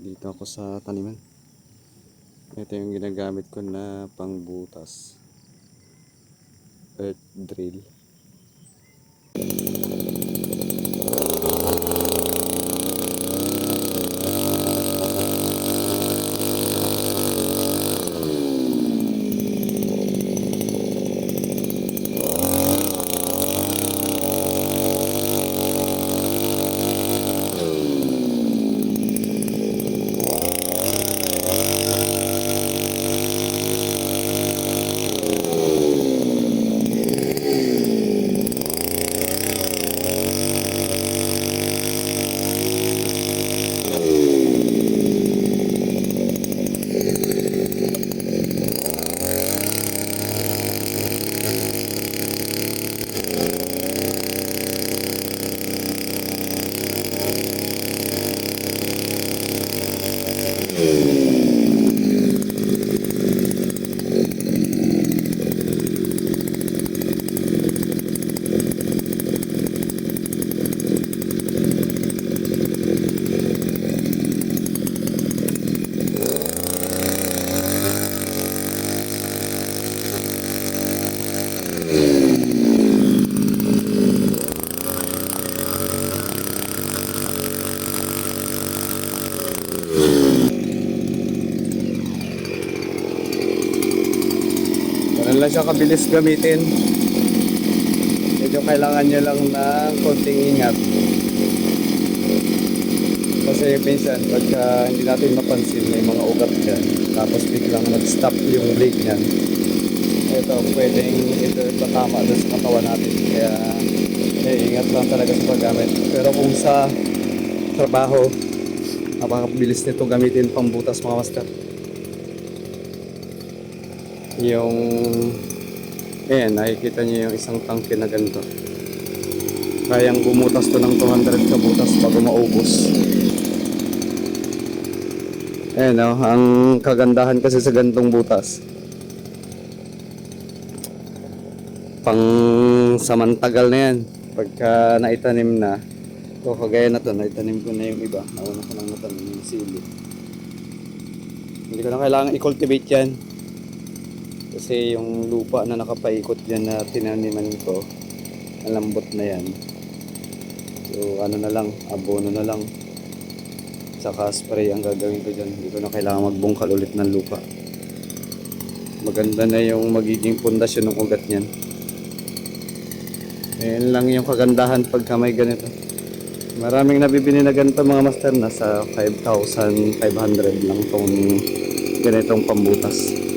Dito ako sa taniman. Ito yung ginagamit ko na pangbutas. Earth drill. Hum. Ganun lang siya kabilis gamitin. Medyo kailangan nyo lang ng konting ingat. Kasi minsan, pagka hindi natin mapansin, may mga ugat dyan. Tapos biglang nag-stop yung brake niyan. Ito, pwedeng ito tatama doon sa katawan natin. Kaya, eh, ingat lang talaga sa paggamit. Pero kung sa trabaho, napakabilis nito gamitin pang butas mga master yung ayan nakikita niyo yung isang tangke na ganito. Kayang bumutas to ng 200 kabutas bago maubos. Ayan o ang kagandahan kasi sa gantong butas. Pang samantagal na yan. Pagka naitanim na o kagaya na to naitanim ko na yung iba. Nauna ko nang natanim yung sili. Hindi ko na kailangan i-cultivate yan kasi yung lupa na nakapaikot dyan na tinaniman ko, lambot na yan. So ano na lang, abono na lang. Saka spray ang gagawin ko dyan. Hindi ko na kailangan magbungkal ulit ng lupa. Maganda na yung magiging pundasyon ng ugat niyan. Ayan lang yung kagandahan pagka may ganito. Maraming nabibili na ganito mga master na sa 5,500 lang tong ganitong pambutas.